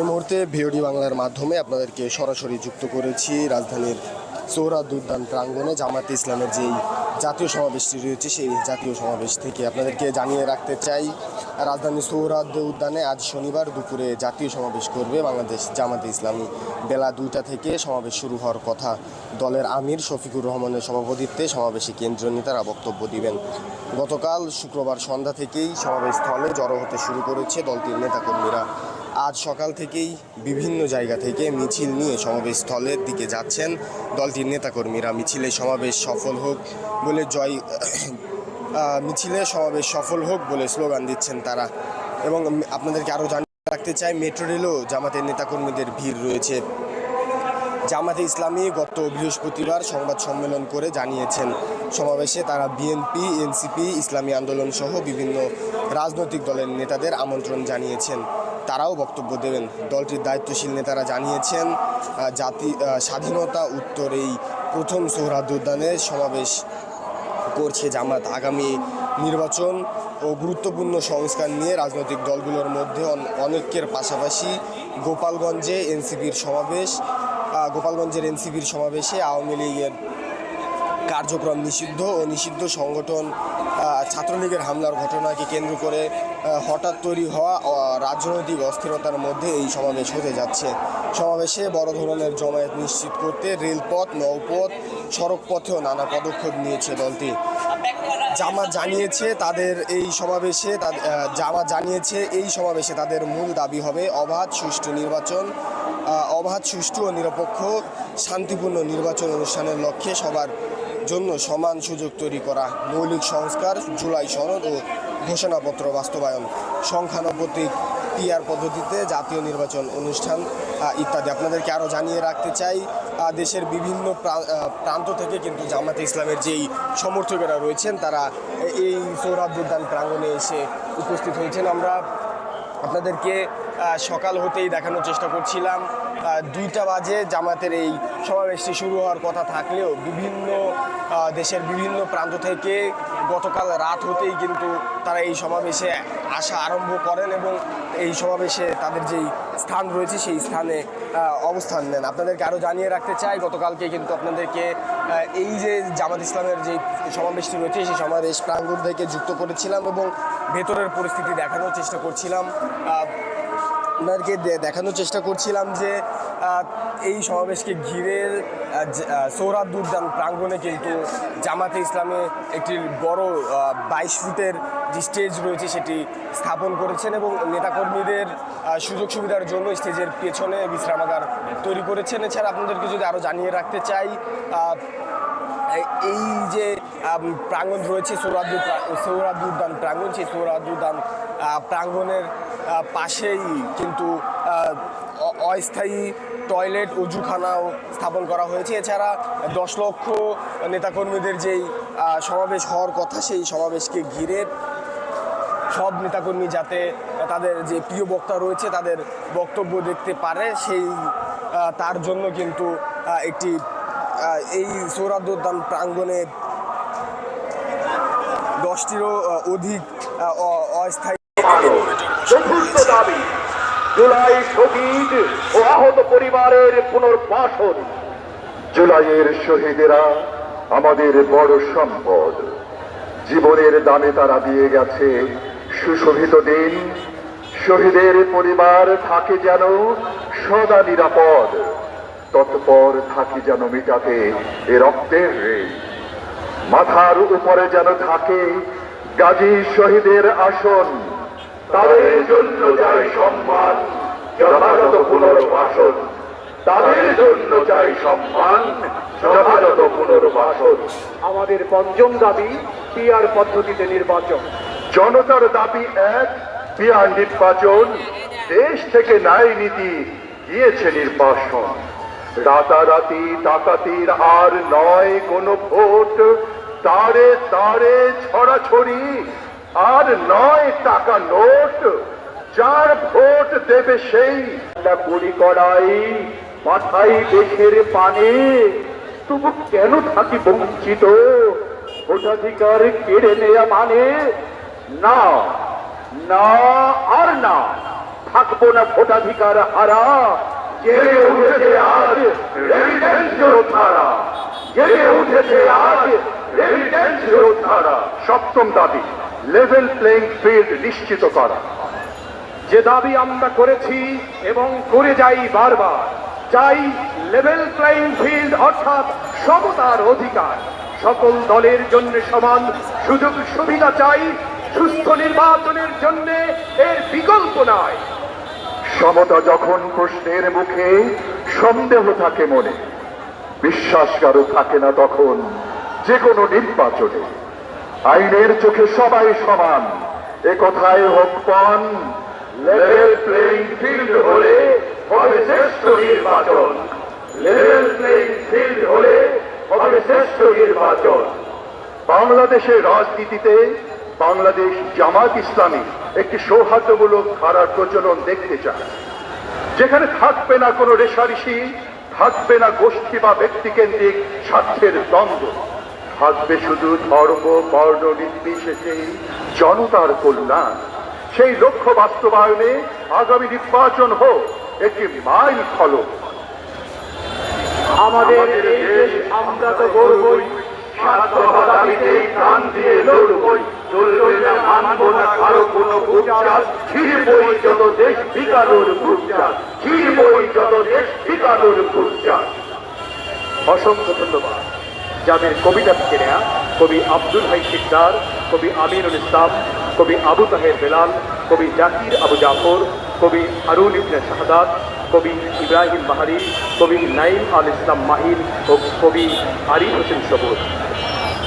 এই মুহূর্তে ভিওডি বাংলার মাধ্যমে আপনাদেরকে সরাসরি যুক্ত করেছি রাজধানীর সৌরাদ উদ্যান প্রাঙ্গণে জামাত ইসলামের যেই জাতীয় সমাবেশটি রয়েছে, সেই জাতীয় সমাবেশ থেকে আপনাদেরকে জানিয়ে রাখতে চাই, রাজধানীর সৌরাদ উদ্যানে আজ শনিবার দুপুরে জাতীয় সমাবেশ করবে বাংলাদেশ জামাতে ইসলামী। বেলা দুইটা থেকে সমাবেশ শুরু হওয়ার কথা দলের আমির শফিকুর রহমানের সভাপতিত্বে সমাবেশে কেন্দ্রীয় নেতারা বক্তব্য দিবেন। গতকাল শুক্রবার সন্ধ্যা থেকেই সমাবেশ স্থলে জড়ো হতে শুরু করেছে দলটির নেতাকর্মীরা। আজ সকাল থেকেই বিভিন্ন জায়গা থেকে মিছিল নিয়ে সমাবেশ স্থলের দিকে যাচ্ছেন দলটির নেতাকর্মীরা। মিছিলে সমাবেশ সফল হোক বলে জয় মিছিলে সমাবেশ সফল হোক বলে স্লোগান দিচ্ছেন তারা। এবং আপনাদেরকে আরও জানিয়ে রাখতে চাই, মেট্রো রেলেও জামাতের নেতাকর্মীদের ভিড় রয়েছে। জামাতে ইসলামী গত বৃহস্পতিবার সংবাদ সম্মেলন করে জানিয়েছেন, সমাবেশে তারা বিএনপি এনসিপি ইসলামী আন্দোলন সহ বিভিন্ন রাজনৈতিক দলের নেতাদের আমন্ত্রণ জানিয়েছেন। তারাও বক্তব্য দেবেন। দলটির দায়িত্বশীল নেতারা জানিয়েছেন জাতি স্বাধীনতা উত্তর এই প্রথম সোহরাদ উদ্যানে সমাবেশ করছে জামাত। আগামী নির্বাচন ও গুরুত্বপূর্ণ সংস্কার নিয়ে রাজনৈতিক দলগুলোর মধ্যে অনেকের পাশাপাশি গোপালগঞ্জে এনসিপির সমাবেশ গোপালগঞ্জের এনসিপির সমাবেশে আওয়ামী লীগের কার্যক্রম নিষিদ্ধ ও নিষিদ্ধ সংগঠন ছাত্রলীগের হামলার ঘটনাকে কেন্দ্র করে হঠাৎ তৈরি হওয়া রাজনৈতিক অস্থিরতার মধ্যে এই সমাবেশ হতে যাচ্ছে। সমাবেশে বড় ধরনের জমায়েত নিশ্চিত করতে রেলপথ নৌপথ সড়ক পথেও নানা পদক্ষেপ নিয়েছে দলটি। জামা জানিয়েছে তাদের এই সমাবেশে আহ, জানিয়েছে এই সমাবেশে তাদের মূল দাবি হবে অবাধ সুষ্ঠু নির্বাচন অবাধ সুষ্ঠু ও নিরপেক্ষ শান্তিপূর্ণ নির্বাচন অনুষ্ঠানের লক্ষ্যে সবার জন্য সমান সুযোগ তৈরি করা মৌলিক সংস্কার, জুলাই সনদ ও ঘোষণাপত্র বাস্তবায়ন। সংখ্যানুপাতিক পিআর পদ্ধতিতে জাতীয় নির্বাচন অনুষ্ঠান ইত্যাদি। আপনাদেরকে আরও জানিয়ে রাখতে চাই দেশের বিভিন্ন প্রান্ত থেকে কিন্তু জামাতে ইসলামের যেই সমর্থকেরা রয়েছেন, তারা এই সৌরভ উদ্যান প্রাঙ্গণে এসে উপস্থিত হয়েছেন। আমরা আপনাদেরকে সকাল হতেই দেখানোর চেষ্টা করছিলাম। দুইটা বাজে জামাতের এই সমাবেশটি শুরু হওয়ার কথা থাকলেও বিভিন্ন দেশের বিভিন্ন প্রান্ত থেকে গতকাল রাত হতেই কিন্তু তারা এই সমাবেশে আসা আরম্ভ করেন এবং এই সমাবেশে তাদের যেই স্থান রয়েছে সেই স্থানে অবস্থান নেন। আপনাদেরকে আরও জানিয়ে রাখতে চাই, গতকালকে কিন্তু আপনাদেরকে এই যে জামাত ইসলামের যে সমাবেশটি রয়েছে, সেই সমাবেশ প্রাঙ্গণ থেকে যুক্ত করেছিলাম এবং ভেতরের পরিস্থিতি দেখানোর চেষ্টা করছিলাম। আপনাদেরকে দেখানোর চেষ্টা করছিলাম যে এই সমাবেশকে ঘিরে সৌরাদ উদ্যান প্রাঙ্গণে কিন্তু জামাতে ইসলামে একটি বড় বাইশ ফুটের যে স্টেজ রয়েছে সেটি স্থাপন করেছেন এবং নেতাকর্মীদের সুযোগ সুবিধার জন্য স্টেজের পেছনে বিশ্রামাগার তৈরি করেছেন। এছাড়া আপনাদেরকে যদি আরও জানিয়ে রাখতে চাই এই- যে প্রাঙ্গণ রয়েছে সৌরাদু সৌরাদু উদ্যান প্রাঙ্গণ, সেই সৌরাদু উদ্যান প্রাঙ্গণের পাশেই কিন্তু অস্থায়ী টয়লেট অজুখানাও স্থাপন করা হয়েছে। এছাড়া দশ লক্ষ নেতাকর্মীদের যেই সমাবেশ হওয়ার কথা, সেই সমাবেশকে ঘিরে সব নেতাকর্মী যাতে তাদের যে প্রিয় বক্তা রয়েছে, তাদের বক্তব্য দেখতে পারে, সেই তার জন্য কিন্তু একটি এই সৌরাব্দ উদ্যান প্রাঙ্গণে দশটিরও অধিক অস্থায়ী চতুর্থ দাবি, জুলাই শহীদ ও আহত পরিবারের পুনর্বাসন। জুলাইয়ের শহীদেরা আমাদের বড় সম্পদ। জীবনের দামে তারা দিয়ে গেছে সুশোভিত দিন। শহীদের পরিবার থাকে যেন সদা নিরাপদ। তৎপর থাকি যেন মিটাতে এ রক্তের ঋণ মাথার উপরে যেন থাকে গাজী শহীদের আসন। তাদের জন্য চাই সম্মান যথাযথ পুনর্বাসন। তাদের জন্য চাই সম্মান যথাযথ পুনর্বাসন। আমাদের পঞ্চম দাবি পিআর পদ্ধতিতে নির্বাচন। জনতার দাবি এক বিহার নির্বাচন দেশ থেকে ন্যায় নীতি গিয়েছে নির্বাসন। রাতারাতি ডাকাতির আর নয় কোনো ভোট তারে তারে ছড়াছড়ি আর নয় টাকা নোট, যার ভোট দেবে সেই। গুলি করাই মাথায় দেশের পানে। তবু কেন থাকি বঞ্চিত? ভোটাধিকার কেড়ে নেয়া মানে না না আর না। থাকব না ভোটাধিকার হারা। জেগে উঠেছে আজ রেমিটেন্স যোদ্ধারা জেগে উঠেছে আজ রেমিটেন্স যোদ্ধারা সপ্তম দাবি। লেভেল প্লেইং ফিল্ড নিশ্চিত করা। যে দাবি আমরা করেছি এবং করে যাই বারবার, চাই লেভেল প্লেইং ফিল্ড অর্থাৎ সমতার অধিকার। সকল দলের জন্য সমান সুযোগ সুবিধা চাই, সুস্থ নির্বাচনের জন্য এর বিকল্প নয় সমতা যখন প্রশ্নের মুখে সন্দেহ থাকে মনে, বিশ্বাস কারও থাকে না তখন যে কোনো নির্বাচনে। আইনের চোখে সবাই সমান। এ কথায় হোক পান লেভেল প্লেইং ফিল্ড হলে হবে শ্রেষ্ঠ নির্বাচন। লেভেল প্লেইং ফিল্ড হলে হবে শ্রেষ্ঠ নির্বাচন। বাংলাদেশের রাজনীতিতে বাংলাদেশ জামাত ইসলামী একটি সৌহার্দ্যমূলক ধারার প্রচলন দেখতে চায়। যেখানে থাকবে না কোনো রেশারেশি, থাকবে না গোষ্ঠী বা ব্যক্তিকেন্দ্রিক স্বার্থের দ্বন্দ্ব। থাকবে শুধু ধর্ম বর্ণ নির্বিশেষে জনতার কল্যাণ। সেই লক্ষ্য বাস্তবায়নে আগামী নির্বাচন হোক একটি মাইল ফলক। আমাদের এই দেশ আমরা তো গর্বই। স্বার্থবা প্রাণ দিয়ে লড়বই। চলবে না মানব না কারও কোনো বুচার ছিড়বই যত দেশ বিকালোর বুচার ছিড়বই যত দেশ বিকালোর বুচার অসংখ্য ধন্যবাদ। যাদের কবিতা থেকে নেয়া কবি আব্দুল হাই শিকদার কবি আমিনুল ইসলাম, কবি আবু তাহের বেলাল, কবি জাকির আবু জাফর, কবি হারুন ইবনে শাহাদাত কবি ইব্রাহিম বাহারি, কবি নাইম আল ইসলাম মাহিন ও কবি আরিফ হোসেন সবুজ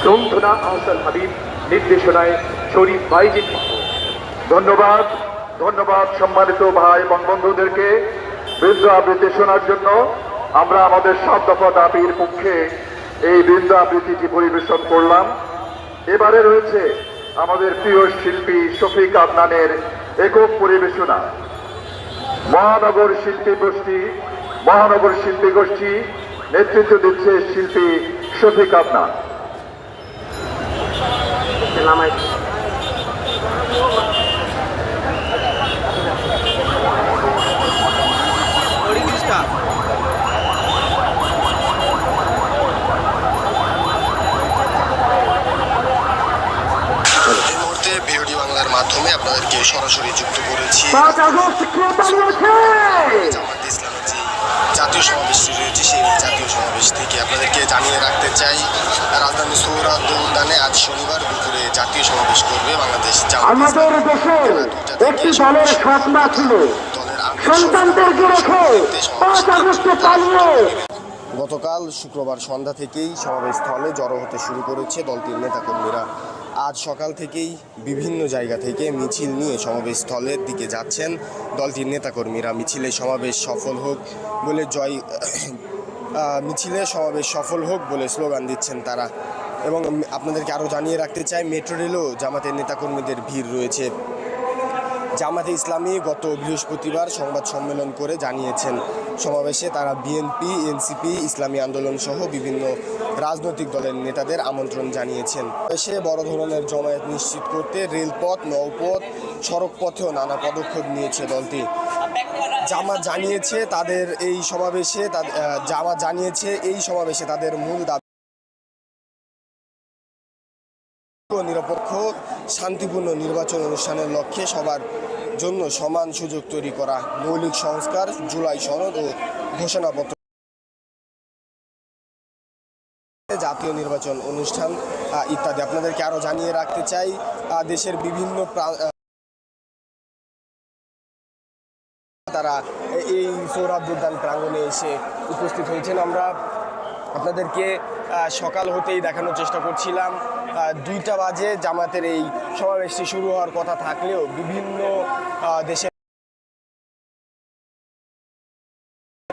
গ্রন্থনা আহসান হাবিব, নির্দেশনায় শরীফ বাইজিৎ ধন্যবাদ ধন্যবাদ সম্মানিত ভাই এবং বন্ধুদেরকে। বৃন্দ আবৃত্তি শোনার জন্য আমরা আমাদের সব দফা দাবির পক্ষে এই বৃন্দ আবৃত্তিটি পরিবেশন করলাম। এবারে রয়েছে আমাদের প্রিয় শিল্পী শফিক আদনানের একক পরিবেশনা। মহানগর শিল্পী গোষ্ঠী, মহানগর শিল্পী গোষ্ঠী নেতৃত্ব দিচ্ছে শিল্পী শফিক আদনান। এই মুহূর্তে বিওডি বাংলার মাধ্যমে আপনাদেরকে সরাসরি যুক্ত জাতীয় সমাবেশটি রয়েছে সেই জাতীয় সমাবেশ থেকে আপনাদেরকে জানিয়ে রাখতে চাই রাজধানী সৌরাদ্দ উদ্যানে আজ শনিবার দুপুরে জাতীয় সমাবেশ করবে বাংলাদেশ আমাদের ইসলামী। দেশে বেলা দুইটা থেকে একটি দলের স্বপ্ন ছিল সন্তানদেরকে রেখে পাঁচ আগস্টে পালিয়ে গতকাল শুক্রবার সন্ধ্যা থেকেই সমাবেশস্থলে জড়ো হতে শুরু করেছে দলটির নেতাকর্মীরা আজ সকাল থেকেই বিভিন্ন জায়গা থেকে মিছিল নিয়ে সমাবেশস্থলের দিকে যাচ্ছেন দলটির নেতাকর্মীরা। মিছিলে সমাবেশ সফল হোক বলে জয় মিছিলে সমাবেশ সফল হোক বলে স্লোগান দিচ্ছেন তারা। এবং আপনাদেরকে আরও জানিয়ে রাখতে চাই, মেট্রো রেলও জামাতের নেতাকর্মীদের ভিড় রয়েছে। জামাতে ইসলামী গত বৃহস্পতিবার সংবাদ সম্মেলন করে জানিয়েছেন, সমাবেশে তারা বিএনপি, এনসিপি, ইসলামী আন্দোলন সহ বিভিন্ন রাজনৈতিক দলের নেতাদের আমন্ত্রণ জানিয়েছেন। দেশে বড় ধরনের জমায়েত নিশ্চিত করতে রেলপথ নৌপথ সড়ক পথেও নানা পদক্ষেপ নিয়েছে দলটি। জামা জানিয়েছে তাদের এই সমাবেশে আহ, জানিয়েছে এই সমাবেশে তাদের মূল দাবি। নিরপেক্ষ শান্তিপূর্ণ নির্বাচন অনুষ্ঠানের লক্ষ্যে সবার জন্য সমান সুযোগ তৈরি করা মৌলিক সংস্কার জুলাই সনদ ও ঘোষণাপত্র জাতীয় নির্বাচন অনুষ্ঠান ইত্যাদি। আপনাদেরকে আরও জানিয়ে রাখতে চাই দেশের বিভিন্ন তারা এই সৌরভ উদ্যান প্রাঙ্গণে এসে উপস্থিত হয়েছেন। আমরা আপনাদেরকে সকাল হতেই দেখানোর চেষ্টা করছিলাম। দুইটা বাজে জামাতের এই সমাবেশটি শুরু হওয়ার কথা থাকলেও বিভিন্ন দেশের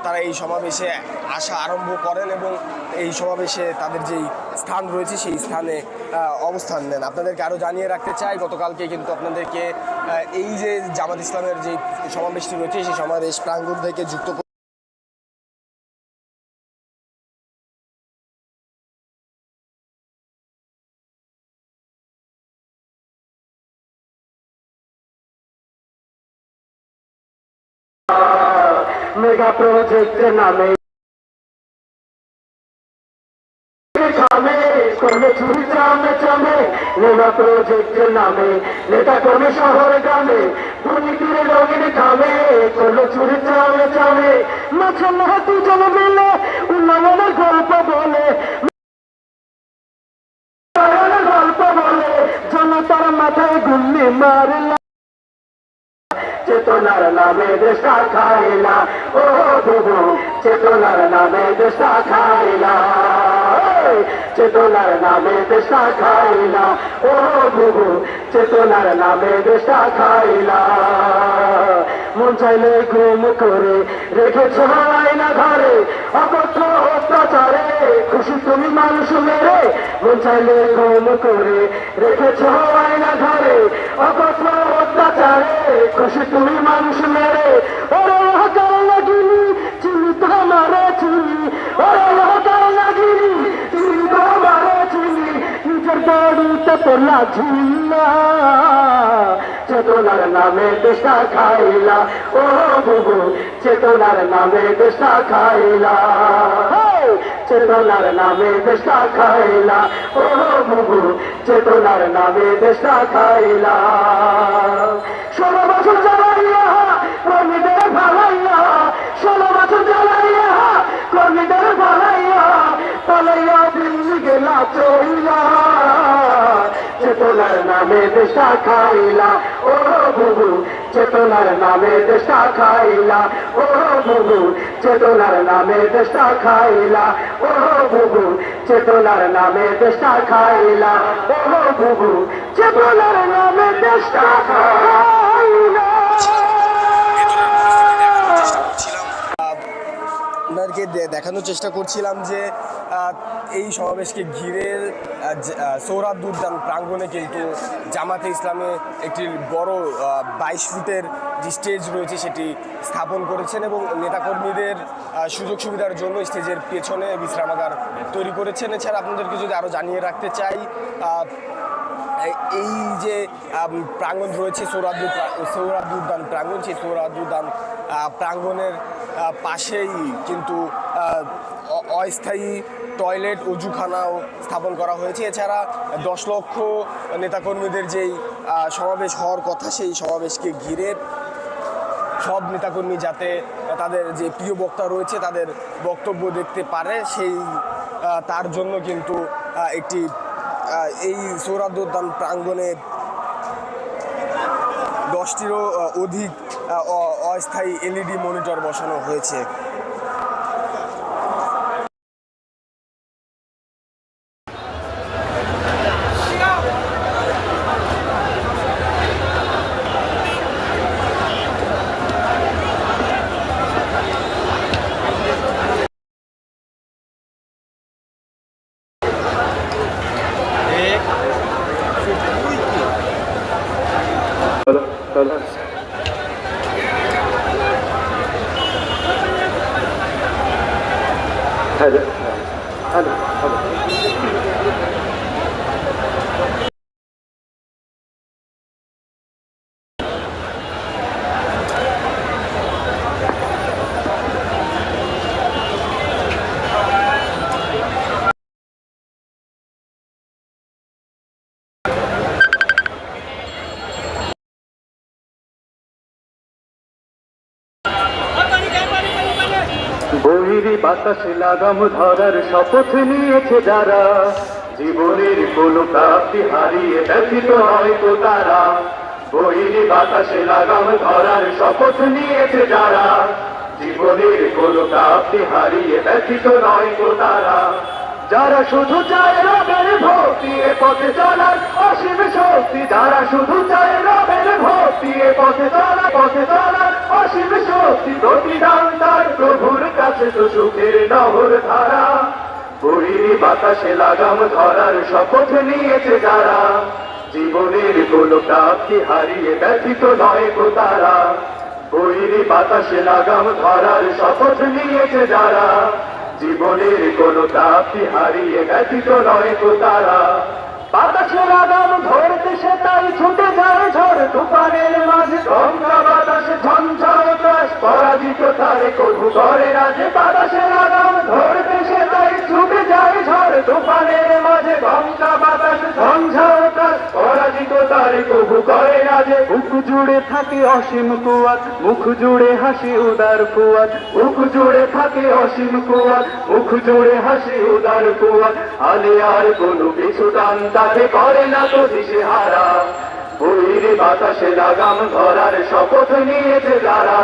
তারা এই সমাবেশে আসা আরম্ভ করেন এবং এই সমাবেশে তাদের যেই স্থান রয়েছে সেই স্থানে অবস্থান নেন। আপনাদেরকে আরও জানিয়ে রাখতে চাই, গতকালকে কিন্তু আপনাদেরকে এই যে জামাত ইসলামের যে সমাবেশটি রয়েছে, সেই সমাবেশ প্রাঙ্গণ থেকে যুক্ত নামে থামে করবে চুরি চামে চামে মেগা প্রজেক্ট নামে নেতা কর্মী শহরে গ্রামে দুর্নীতির রঙিন খামে করল চুরি চামে চামে মাঝে মাহাতি জন মিলে উন্নয়নের গল্প বলে। চেতনার নামে দেশটা খাইলা। ও বুবু চেতনার নামে দেশটা খাইলা। চেতনার নামে দেশটা খাইলা। ও বুবু চেতনার নামে দেশটা খাইলা। মন চাইলে ঘুম করে রেখেছ আয়না ঘরে। অকথ্য অত্যাচারে খুশি তুমি মানুষ মেরে। মন চাইলে ঘুম করে রেখেছ আয়না ঘরে। অকথ্য খুশি তুমি মানুষ মেরে। ওরে হকার লাগিনি চিনি তোমারে চিনি। ওরে হকার লাগিনি চিনি তোমারে চিনি। নিজের দড়িতে পড়লা ঝিল্লা চেতনার নামে দেশটা খাইলা। ও বুবু, চেতনার নামে দেশটা খাইলা! চেতনার নামে দেশটা খাইলা। ও বুবু, চেতনার নামে দেশটা খাইলা। ষোলো বছর জ্বালাইয়া কর্মীদের ভালাইয়া ষোলো বছর জ্বালাইয়া কর্মীদের ভালাইয়া পালাইয়া দিল্লি গেলা চইলা, চেতনার নামে দেশটা খাইলা, ও বুবু, চেতনার নামে দেশটা খাইলা, ও বুবু, চেতনার নামে দেশটা খাইলা, ও বুবু, চেতনার নামে দেশটা খাইলা, ও বুবু, চেতনার নামে দেশটা খাইলা। আপনাদেরকে দেখানোর চেষ্টা করছিলাম যে এই সমাবেশকে ঘিরে সৌরাদ উদ্যান প্রাঙ্গণে কিন্তু জামাতে ইসলামে একটি বড় বাইশ ফুটের যে স্টেজ রয়েছে সেটি স্থাপন করেছেন এবং নেতাকর্মীদের সুযোগ সুবিধার জন্য স্টেজের পেছনে বিশ্রামাগার তৈরি করেছেন। এছাড়া আপনাদেরকে যদি আরও জানিয়ে রাখতে চাই এই- যে প্রাঙ্গণ রয়েছে সৌরাদু সৌরাদু উদ্যান প্রাঙ্গণ, সেই সৌরাদু উদ্যান প্রাঙ্গণের পাশেই কিন্তু অস্থায়ী টয়লেট উজুখানাও স্থাপন করা হয়েছে। এছাড়া দশ লক্ষ নেতাকর্মীদের যেই সমাবেশ হওয়ার কথা, সেই সমাবেশকে ঘিরে সব নেতাকর্মী যাতে তাদের যে প্রিয় বক্তা রয়েছে, তাদের বক্তব্য দেখতে পারে, সেই তার জন্য কিন্তু একটি এই সৌরাদ্দ উদ্যান প্রাঙ্গণে দশটিরও অধিক অস্থায়ী এলইডি মনিটর বসানো হয়েছে। বাতাসে লাগাম ধরার শপথ নিয়েছে যারা, জীবনের কোন প্রাপ্তি হারিয়ে ব্যথিত হয়তো তারা। বহিরি বাতাসে লাগাম ধরার শপথ নিয়েছে যারা, জীবনের কোন প্রাপ্তি হারিয়ে ব্যথিত নয় তো তারা। যারা শুধু চায় রবের ভক্তি, এ পথে চলার অসীম শক্তি। যারা শুধু চায় রবের ভক্তি, এ পথে চলা পথে চলার অসীম শক্তি প্রতিদান তার প্রভুর কাছে তো সুখের নহর ধারা। বহিরি বাতাসে লাগাম ধরার শপথ নিয়েছে যারা। জীবনের কোন প্রাপ্তি হারিয়ে ব্যথিত নয় গো তারা। বহিরি বাতাসে লাগাম ধরার শপথ নিয়েছে যারা। জীবনের কোন প্রাপ্তি হারিয়ে ব্যথিত নয় গো তারা। বাতাসে আগাম ধরতে সে তাই ছুটে যায় ঝড় তুফানের মাঝে। গঙ্গা বাতাসে ঝঞ্ঝার ত্রাস পরাজিত তারে কবু করে রাজে বাতাসের আগাম ধরতে সে তাই ছুটে যায় ঝড় তুফানের কবু করে না যে। বুক জুড়ে থাকে অসীম কুয়াত মুখ জুড়ে হাসি উদার কুয়াত মুখ জুড়ে থাকে অসীম কুয়াত মুখ জুড়ে হাসি উদার কুয়াত আলে আর কোনো কিছু দান তাকে করে না তো দিশে হারা। বইরে বাতাসে লাগাম ধরার শপথ নিয়েছে যারা।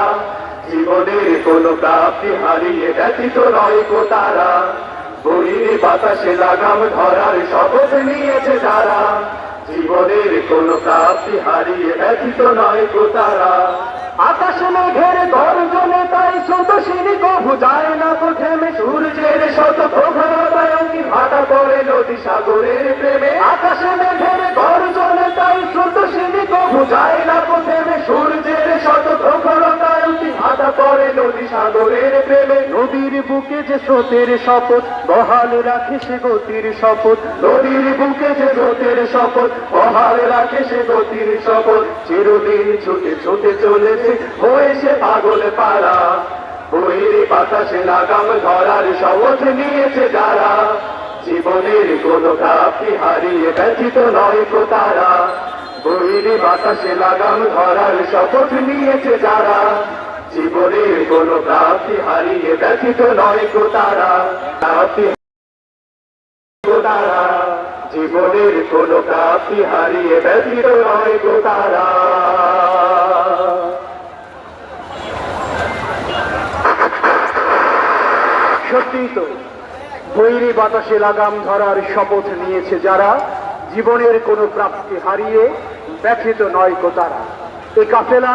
জীবনের কোনো প্রাপ্তি হারিয়ে ব্যতীত নয় কো তারা। বইরে বাতাসে লাগাম ধরার শপথ নিয়েছে যারা। জীবনের কোন প্রাপ্তি হারিয়ে ব্যথিত নয় কো তারা। আকাশ মেঘের গর্জনে তাই শত সিঁড়ি কভু যায় না তো থেমে। সূর্যের শত প্রভাবায় অঙ্কি ভাটা পড়ে নদী সাগরের প্রেমে। আকাশ মেঘের গর্জনে তাই শত সিঁড়ি কভু যায় না তো সূর্য পড়ে নদী সাগরের প্রেমে। নদীর বুকে যে স্রোতের শপথ বহাল রাখে সে গতির শপথ। নদীর বুকে যে স্রোতের শপথ বহাল রাখে সে গতির শপথ। চিরদিন ছুটে ছুটে চলেছে হয়েছে পাগল পাড়া। বইরে বাতাসে লাগাম ধরার শপথ নিয়েছে যারা। জীবনের কোন প্রাপ্তি হারিয়ে ব্যথিত নয় কো তারা। বইরে বাতাসে লাগাম ধরার শপথ নিয়েছে যারা। জীবনের কোন প্রাপ্তি হারিয়ে ব্যথিত নয় জীবনের কোন প্রাপ্তি হারিয়ে ব্যথিত নয় সত্যিই তো বৈরী বাতাসে লাগাম ধরার শপথ নিয়েছে যারা, জীবনের কোনো প্রাপ্তি হারিয়ে ব্যথিত নয় কো তারা। এ কাফেলা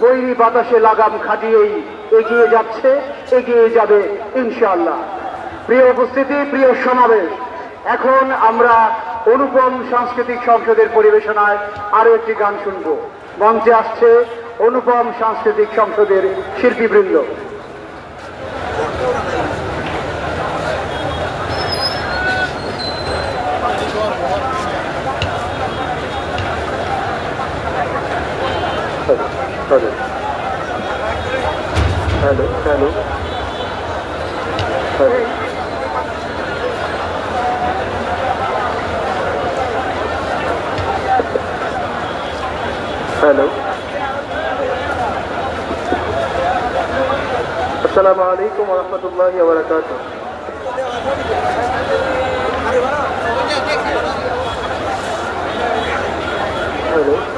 বৈরী বাতাসে লাগাম খাটিয়েই এগিয়ে যাচ্ছে, এগিয়ে যাবে ইনশাল্লাহ প্রিয় উপস্থিতি, প্রিয় সমাবেশ, এখন আমরা অনুপম সাংস্কৃতিক সংসদের পরিবেশনায় আরও একটি গান শুনব। মঞ্চে আসছে অনুপম সাংস্কৃতিক সংসদের শিল্পীবৃন্দ। হ্যালো হ্যালো হ্যালো আসসালামু আলাইকুম রহমতুল্লাহ বারকাত হ্যালো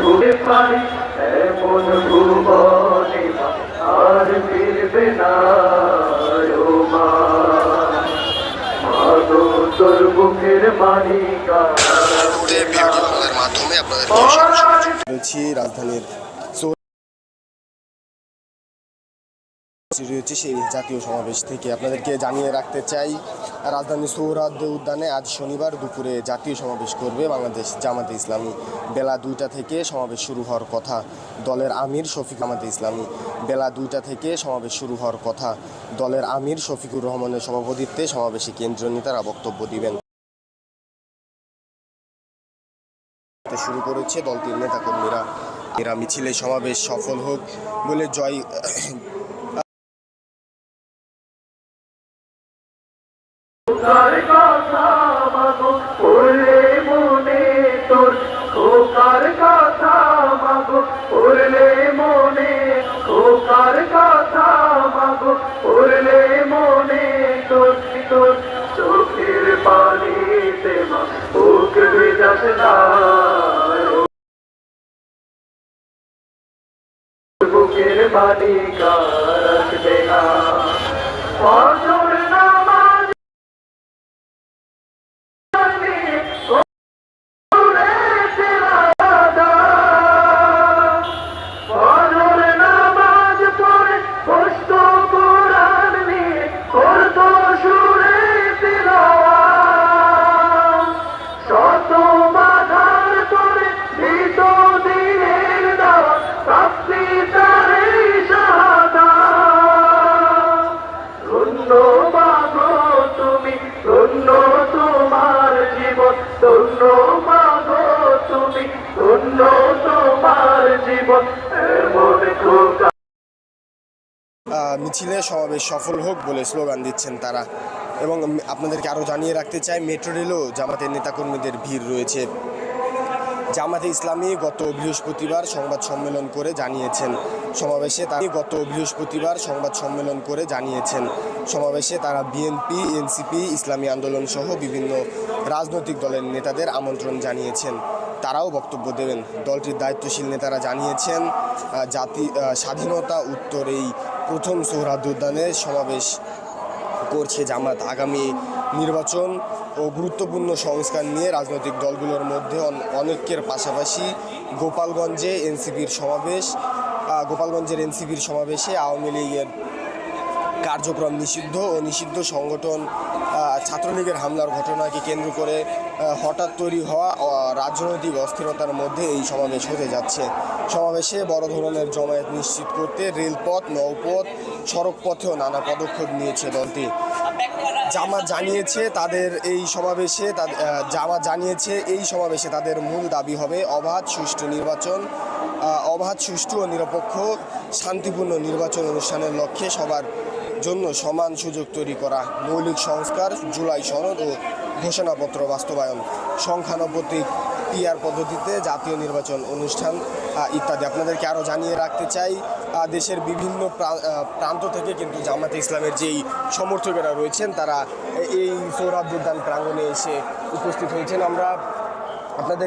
ঘুমনে আর ফিরবে না তোর বুকের যুক্ত করেছি রাজধানীর সেই জাতীয় সমাবেশ থেকে। আপনাদেরকে জানিয়ে রাখতে চাই, রাজধানী সৌরাদ্দ উদ্যানে আজ শনিবার দুপুরে জাতীয় সমাবেশ করবে বাংলাদেশ জামাতে ইসলামী। বেলা দুইটা থেকে সমাবেশ শুরু হওয়ার কথা দলের আমির শফিক জামাতে ইসলামী। বেলা দুইটা থেকে সমাবেশ শুরু হওয়ার কথা দলের আমির শফিকুর রহমানের সভাপতিত্বে সমাবেশে কেন্দ্রীয় নেতারা বক্তব্য দিবেন। শুরু করেছে দলটির নেতাকর্মীরা। এরা মিছিলে সমাবেশ সফল হোক বলে জয় খোকার কথা মাগো পড়লে মনে খোকার কথা মাগো পড়লে মনে চোখের পানিতে বুকের মালিকা রাখবে না। সমাবেশ সফল হোক বলে স্লোগান দিচ্ছেন তারা। এবং আপনাদেরকে আরও জানিয়ে রাখতে চাই, মেট্রো রেলও জামাতের নেতাকর্মীদের ভিড় রয়েছে। জামাতে ইসলামী গত বৃহস্পতিবার সংবাদ সম্মেলন করে জানিয়েছেন সমাবেশে তারা গত বৃহস্পতিবার সংবাদ সম্মেলন করে জানিয়েছেন সমাবেশে তারা বিএনপি, এনসিপি, ইসলামী আন্দোলন সহ বিভিন্ন রাজনৈতিক দলের নেতাদের আমন্ত্রণ জানিয়েছেন। তারাও বক্তব্য দেবেন। দলটির দায়িত্বশীল নেতারা জানিয়েছেন জাতি স্বাধীনতা উত্তর এই প্রথম সোহরাদ উদ্যানের সমাবেশ করছে জামাত আগামী নির্বাচন ও গুরুত্বপূর্ণ সংস্কার নিয়ে রাজনৈতিক দলগুলোর মধ্যে অন- অনৈক্যের পাশাপাশি গোপালগঞ্জে এনসিপির সমাবেশ গোপালগঞ্জের এনসিপির সমাবেশে আওয়ামী লীগের কার্যক্রম নিষিদ্ধ ও নিষিদ্ধ সংগঠন ছাত্রলীগের হামলার ঘটনাকে কেন্দ্র করে হঠাৎ তৈরি হওয়া রাজনৈতিক অস্থিরতার মধ্যে এই সমাবেশ হতে যাচ্ছে। সমাবেশে বড় ধরনের জমায়েত নিশ্চিত করতে রেলপথ নৌপথ সড়ক পথেও নানা পদক্ষেপ নিয়েছে দলটি। জামা জানিয়েছে তাদের এই সমাবেশে আহ, জানিয়েছে এই সমাবেশে তাদের মূল দাবি হবে অবাধ সুষ্ঠু নির্বাচন অবাধ সুষ্ঠু ও নিরপেক্ষ শান্তিপূর্ণ নির্বাচন অনুষ্ঠানের লক্ষ্যে সবার জন্য সমান সুযোগ তৈরি করা মৌলিক সংস্কার জুলাই সনদ ও ঘোষণাপত্র বাস্তবায়ন। সংখ্যানুপাতিক পিআর পদ্ধতিতে জাতীয় নির্বাচন অনুষ্ঠান ইত্যাদি। আপনাদেরকে আরও জানিয়ে রাখতে চাই দেশের বিভিন্ন প্রান্ত থেকে কিন্তু জামাতে ইসলামের যেই সমর্থকেরা রয়েছেন, তারা এই সৌরাব্দুদ্দান প্রাঙ্গণে এসে উপস্থিত হয়েছেন। আমরা আপনাদের